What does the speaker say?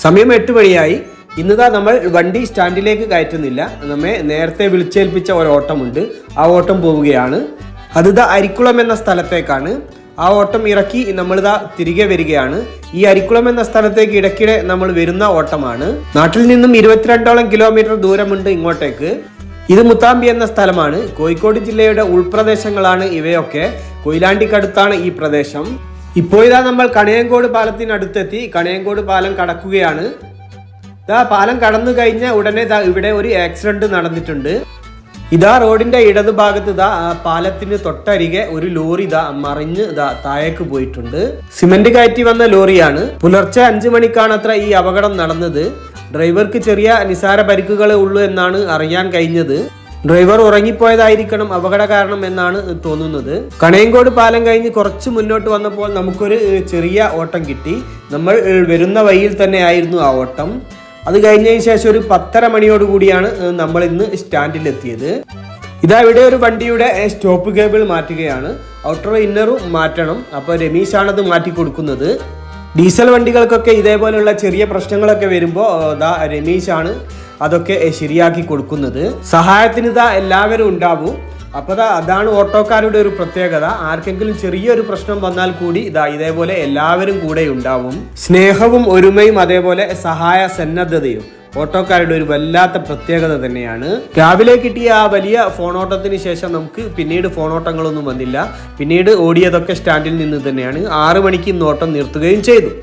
സമയം എട്ട് മണിയായി. ഇന്നതാ നമ്മൾ വണ്ടി സ്റ്റാൻഡിലേക്ക് കയറ്റുന്നില്ല. നമ്മെ നേരത്തെ വിളിച്ചേൽപ്പിച്ച ഒരു ഓട്ടമുണ്ട് ആ ഓട്ടം പോവുകയാണ്. അതിതാ അരിക്കുളം എന്ന സ്ഥലത്തേക്കാണ്. ആ ഓട്ടം ഇറക്കി നമ്മളിതാ തിരികെ വരികയാണ്. ഈ അരിക്കുളം എന്ന സ്ഥലത്തേക്ക് ഇടയ്ക്കിടെ നമ്മൾ വരുന്ന ഓട്ടമാണ്. നാട്ടിൽ നിന്നും ഇരുപത്തിരണ്ടോളം കിലോമീറ്റർ ദൂരമുണ്ട് ഇങ്ങോട്ടേക്ക്. ഇത് മുത്താമ്പി എന്ന സ്ഥലമാണ്. കോഴിക്കോട് ജില്ലയുടെ ഉൾപ്രദേശങ്ങളാണ് ഇവയൊക്കെ. കൊയിലാണ്ടിക്കടുത്താണ് ഈ പ്രദേശം. ഇപ്പോൾ ഇതാ നമ്മൾ കണയങ്കോട് പാലത്തിനടുത്തെത്തി. കണയങ്കോട് പാലം കടക്കുകയാണ്. ഇതാ പാലം കടന്നു കഴിഞ്ഞ ഉടനെ ദാ ഇവിടെ ഒരു ആക്സിഡന്റ് നടന്നിട്ടുണ്ട്. ഇതാ റോഡിന്റെ ഇടതുഭാഗത്ത് ഇതാ പാലത്തിന് തൊട്ടരികെ ഒരു ലോറി ഇതാ മറിഞ്ഞ് ഇതാ താഴേക്ക് പോയിട്ടുണ്ട്. സിമന്റ് കയറ്റി വന്ന ലോറിയാണ്. പുലർച്ചെ അഞ്ചു മണിക്കാണ് അത്ര ഈ അപകടം നടന്നത്. ഡ്രൈവർക്ക് ചെറിയ നിസാര പരിക്കുകളെ ഉള്ളൂ എന്നാണ് അറിയാൻ കഴിഞ്ഞത്. ഡ്രൈവർ ഉറങ്ങിപ്പോയതായിരിക്കണം അപകട കാരണം എന്നാണ് തോന്നുന്നത്. കണയങ്കോട് പാലം കഴിഞ്ഞ് കുറച്ച് മുന്നോട്ട് വന്നപ്പോൾ നമുക്കൊരു ചെറിയ ഓട്ടം കിട്ടി. നമ്മൾ വരുന്ന വഴിയിൽ തന്നെ ആയിരുന്നു ആ ഓട്ടം. അത് കഴിഞ്ഞതിന് ശേഷം ഒരു പത്തര മണിയോടുകൂടിയാണ് നമ്മൾ ഇന്ന് സ്റ്റാൻഡിൽ എത്തിയത് ഇതാ ഇവിടെ ഒരു വണ്ടിയുടെ സ്റ്റോപ്പ് കേബിൾ മാറ്റുകയാണ്. ഔട്ടർ ഇന്നറും മാറ്റണം. അപ്പോൾ രമീഷാണത് മാറ്റി കൊടുക്കുന്നത്. ഡീസൽ വണ്ടികൾക്കൊക്കെ ഇതേപോലെയുള്ള ചെറിയ പ്രശ്നങ്ങളൊക്കെ വരുമ്പോൾ ദാ രമീഷാണ് അതൊക്കെ ശരിയാക്കി കൊടുക്കുന്നത്. സഹായത്തിന് ഇതാ എല്ലാവരും ഉണ്ടാവും. അപ്പോൾ അതാണ് ഓട്ടോക്കാരുടെ ഒരു പ്രത്യേകത. ആർക്കെങ്കിലും ചെറിയൊരു പ്രശ്നം വന്നാൽ കൂടി ഇതാ ഇതേപോലെ എല്ലാവരും കൂടെ ഉണ്ടാവും. സ്നേഹവും ഒരുമയും അതേപോലെ സഹായ സന്നദ്ധതയും. ഓട്ടോക്കാരുടെ ഒരു വല്ലാത്ത പ്രത്യേകത തന്നെയാണ്. രാവിലെ കിട്ടിയ ആ വലിയ ഫോണോട്ടത്തിന് ശേഷം നമുക്ക് പിന്നീട് ഫോണോട്ടങ്ങളൊന്നും വന്നില്ല. പിന്നീട് ഓടിയതൊക്കെ സ്റ്റാൻഡിൽ നിന്ന് തന്നെയാണ്. ആറു മണിക്ക് ഇന്ന് ഓട്ടം നിർത്തുകയും ചെയ്തു.